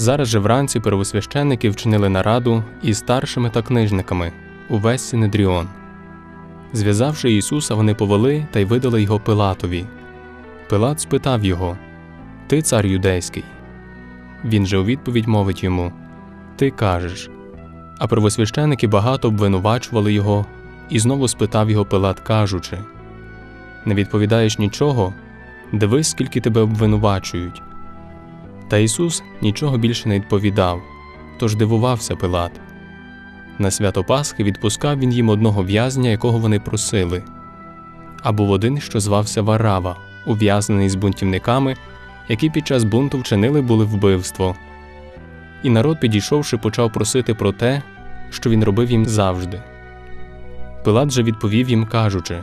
Зараз же вранці первосвященники вчинили нараду із старшими та книжниками увесь Синедріон. Зв'язавши Ісуса, вони повели та й видали його Пилатові. Пилат спитав його: Ти цар юдейський? Він же у відповідь мовить йому: Ти кажеш. А первосвященики багато обвинувачували його, і знову спитав його Пилат, кажучи: Не відповідаєш нічого? Дивись, скільки тебе обвинувачують. Та Ісус нічого більше не відповідав, тож дивувався Пилат. На свято Пасхи відпускав він їм одного в'язня, якого вони просили. А був один, що звався Варава, ув'язнений з бунтівниками, які під час бунту вчинили були вбивство. І народ, підійшовши, почав просити про те, що він робив їм завжди. Пилат же відповів їм, кажучи: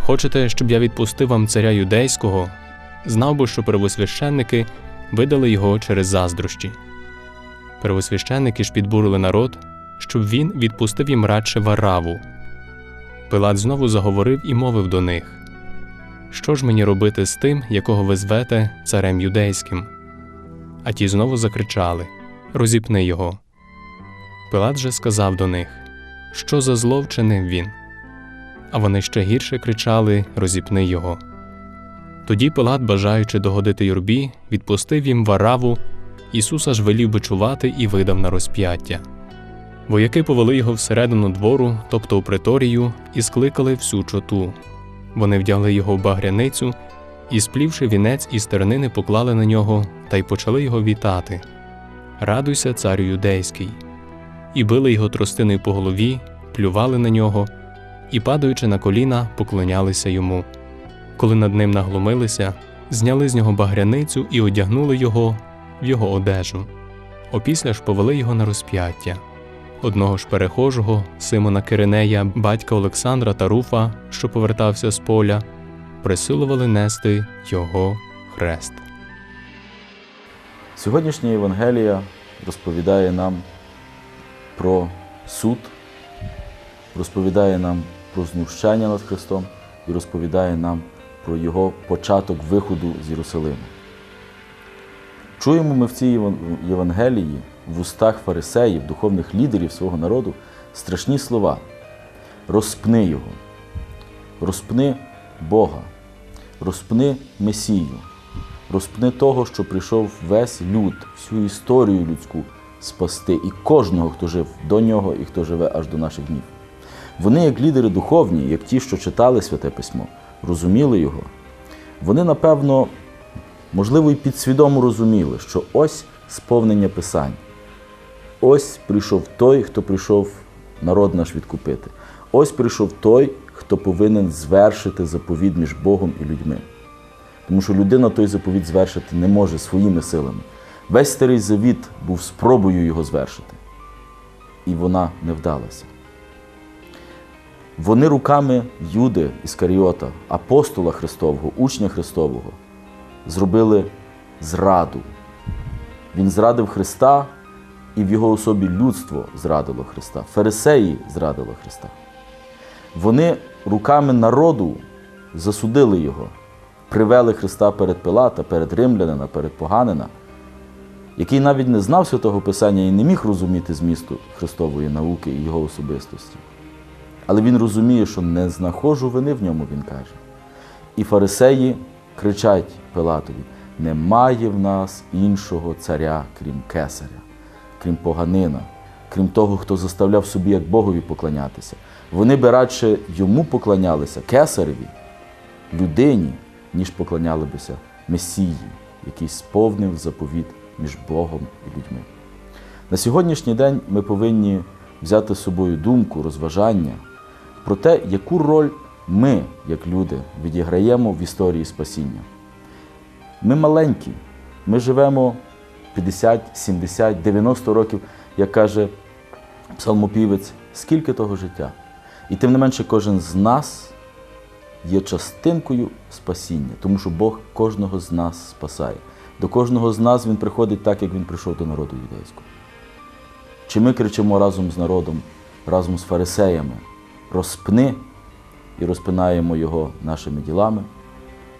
Хочете, щоб я відпустив вам царя юдейського? Знав би, що первосвященники видали його через заздрощі. Первосвященники ж підбурили народ, щоб він відпустив їм радше вараву. Пилат знову заговорив і мовив до них: Що ж мені робити з тим, якого ви звете царем юдейським? А ті знову закричали Розіпни його. Пилат же сказав до них, Що за зло вчинив він? А вони ще гірше кричали Розіпни його. Тоді Пилат, бажаючи догодити юрбі, відпустив їм вараву, Ісуса ж велів бичувати і видав на розп'яття. Вояки повели його всередину двору, тобто у приторію, і скликали всю чоту. Вони вдягли його в багряницю і, сплівши вінець із тернини, поклали на нього та й почали його вітати. Радуйся, царю юдейський. І били його тростиною по голові, плювали на нього, і, падаючи на коліна, поклонялися йому. Коли над ним наглумилися, зняли з нього багряницю і одягнули його в його одежу. Опісля ж повели його на розп'яття. Одного ж перехожого, Симона Киринея, батька Олександра та Руфа, що повертався з поля, присилували нести його хрест. Сьогоднішня Євангелія розповідає нам про суд, розповідає нам про знущання над Христом і розповідає нам про його початок виходу з Єрусалиму. Чуємо ми в цій Євангелії в устах фарисеїв, духовних лідерів свого народу страшні слова: розпни його, розпни Бога, розпни Месію, розпни того, що прийшов весь люд, всю історію людську спасти і кожного, хто жив до нього і хто живе аж до наших днів. Вони, як лідери духовні, як ті, що читали Святе Письмо, розуміли його, вони, напевно, можливо, і підсвідомо розуміли, що ось сповнення Писань. Ось прийшов той, хто прийшов народ наш відкупити. Ось прийшов той, хто повинен звершити заповідь між Богом і людьми. Тому що людина той заповідь звершити не може своїми силами. Весь старий завіт був спробою його звершити. І вона не вдалася. Вони руками Юди Іскаріота, апостола Христового, учня Христового, зробили зраду. Він зрадив Христа, і в його особі людство зрадило Христа. Фарисеї зрадило Христа. Вони руками народу засудили його, привели Христа перед Пилата, перед римлянина, перед поганина, який навіть не знав святого Писання і не міг розуміти змісту Христової науки і його особистості. Але він розуміє, що не знаходжу вини в ньому, він каже. І фарисеї кричать Пилатові: немає в нас іншого царя, крім кесаря, крім поганина, крім того, хто заставляв собі як Богові поклонятися. Вони би радше йому поклонялися, кесареві, людині, ніж поклоняли бися Месії, який сповнив заповіт між Богом і людьми. На сьогоднішній день ми повинні взяти з собою думку, розважання про те, яку роль ми, як люди, відіграємо в історії спасіння. Ми маленькі, ми живемо 50, 70, 90 років, як каже псалмопівець, скільки того життя. І тим не менше, кожен з нас є частинкою спасіння, тому що Бог кожного з нас спасає. До кожного з нас Він приходить так, як Він прийшов до народу юдейського. Чи ми кричимо разом з народом, разом з фарисеями, розпни і розпинаємо Його нашими ділами,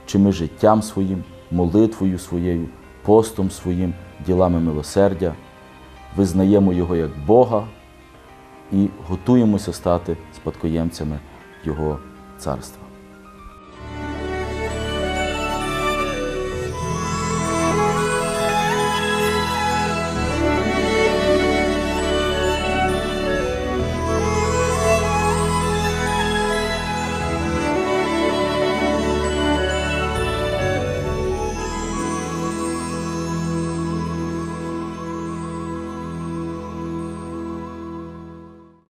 чи ми життям своїм, молитвою своєю, постом своїм, ділами милосердя, визнаємо Його як Бога і готуємося стати спадкоємцями Його царства.